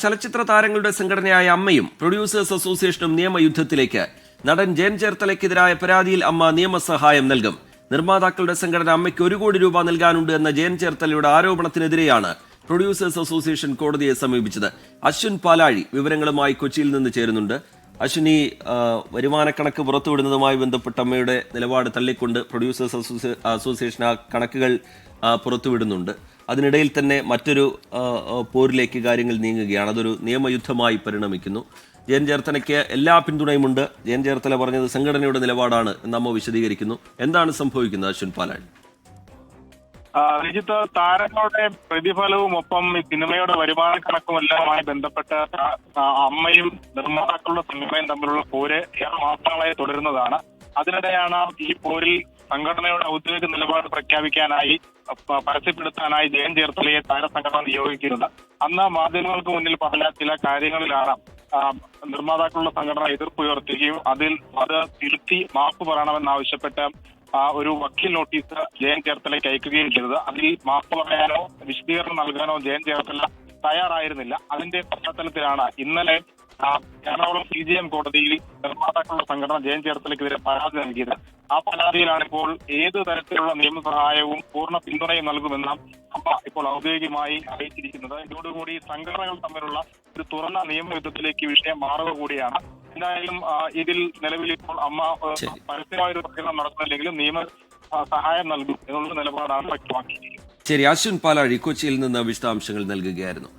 ചലച്ചിത്ര താരങ്ങളുടെ സംഘടനയായ അമ്മയും പ്രൊഡ്യൂസേഴ്സ് അസോസിയേഷനും നിയമയുദ്ധത്തിലേക്ക്. നടൻ ജയൻ ചേർത്തലയ്ക്കെതിരായ പരാതിയിൽ അമ്മ നിയമസഹായം നൽകും. നിർമ്മാതാക്കളുടെ സംഘടന അമ്മയ്ക്ക് ഒരു കോടി രൂപ നൽകാനുണ്ട് എന്ന ജയൻ ചേർത്തലയുടെ ആരോപണത്തിനെതിരെയാണ് പ്രൊഡ്യൂസേഴ്സ് അസോസിയേഷൻ കോടതിയെ സമീപിച്ചത്. അശ്വിൻ പാലാഴി വിവരങ്ങളുമായി കൊച്ചിയിൽ നിന്ന് ചേരുന്നുണ്ട്. അശ്വിനി വരുമാനക്കണക്ക് പുറത്തുവിടുന്നതുമായി ബന്ധപ്പെട്ട അമ്മയുടെ നിലപാട് തള്ളിക്കൊണ്ട് പ്രൊഡ്യൂസേഴ്സ് അസോസി- അസോസിയേഷൻ ആ കണക്കുകൾ പുറത്തുവിടുന്നുണ്ട്. അതിനിടയിൽ തന്നെ മറ്റൊരു പോരിലേക്ക് കാര്യങ്ങൾ നീങ്ങുകയാണ്. അതൊരു നിയമയുദ്ധമായി പരിണമിക്കുന്നു. ജയൻ ചേർത്തലയ്ക്ക് എല്ലാ പിന്തുണയുമുണ്ട്. ജയൻ ചേർത്തല പറഞ്ഞത് സംഘടനയുടെ നിലപാടാണ് എന്ന് അമ്മ വിശദീകരിക്കുന്നു. എന്താണ് സംഭവിക്കുന്നത് അശ്വിൻ പാലാഴി? ആ, രഞ്ജിത്ത് താരങ്ങളുടെ പ്രതിഫലവും ഒപ്പം ഈ സിനിമയുടെ വരുമാന കണക്കുമെല്ലാമായി ബന്ധപ്പെട്ട് ആ- ആ അമ്മയും നിർമ്മാതാക്കളുടെ സംഘടനയും തമ്മിലുള്ള പോര് ഏറെ മാസങ്ങളായി തുടരുന്നതാണ്. അതിനിടെയാണ് ഈ പോരിൽ സംഘടനയുടെ ഔദ്യോഗിക നിലപാട് പ്രഖ്യാപിക്കാനായി പരസ്യപ്പെടുത്താനായി ജയൻ ചേർത്തലയെ താരസംഘടന നിയോഗിക്കുന്നത്. അന്ന് മാധ്യമങ്ങൾക്ക് മുന്നിൽ പറഞ്ഞ ചില കാര്യങ്ങളിലാണ് നിർമ്മാതാക്കളുടെ സംഘടന എതിർപ്പുയർത്തുകയും അതിൽ അത് തിരുത്തി മാപ്പ് പറയണമെന്നാവശ്യപ്പെട്ട് ഒരു വക്കീൽ നോട്ടീസ് ജയൻ ചേർത്തലയ്ക്ക് അയക്കുകയും ചെയ്തത്. അതിൽ മാപ്പ് പറയാനോ വിശദീകരണം നൽകാനോ ജയൻ ചേർത്തല തയ്യാറായിരുന്നില്ല. അതിന്റെ പശ്ചാത്തലത്തിലാണ് ഇന്നലെ ആ, എറണാകുളം സി ജി എം കോടതിയിൽ നിർമ്മാതാക്കളുടെ സംഘടന ജയൻ ചേർത്തലയ്ക്കെതിരെ പരാതി നൽകിയത്. ആ പരാതിയിലാണ് ഇപ്പോൾ ഏത് തരത്തിലുള്ള നിയമസഹായവും പൂർണ പിന്തുണയും നൽകുമെന്ന് അമ്മ ഇപ്പോൾ ഔദ്യോഗികമായി അറിയിച്ചിരിക്കുന്നത്. ഇതോടുകൂടി സംഘടനകൾ തമ്മിലുള്ള ഒരു തുറന്ന നിയമയുദ്ധത്തിലേക്ക് വിഷയം മാറുക കൂടിയാണ്. എന്തായാലും ഇതിൽ നിലവിൽ ഇപ്പോൾ അമ്മ പരസ്യമായൊരു പരസ്യമായ ഒരു പ്രകടനം നടത്തുന്നില്ലെങ്കിലും നിയമ സഹായം നൽകും എന്നുള്ള നിലപാടാണ് വ്യക്തമാക്കിയിരിക്കുന്നത്. ശരി അശ്വിൻ പാലാഴി കൊച്ചിയിൽ നിന്ന് വിശദാംശങ്ങൾ നൽകുകയായിരുന്നു.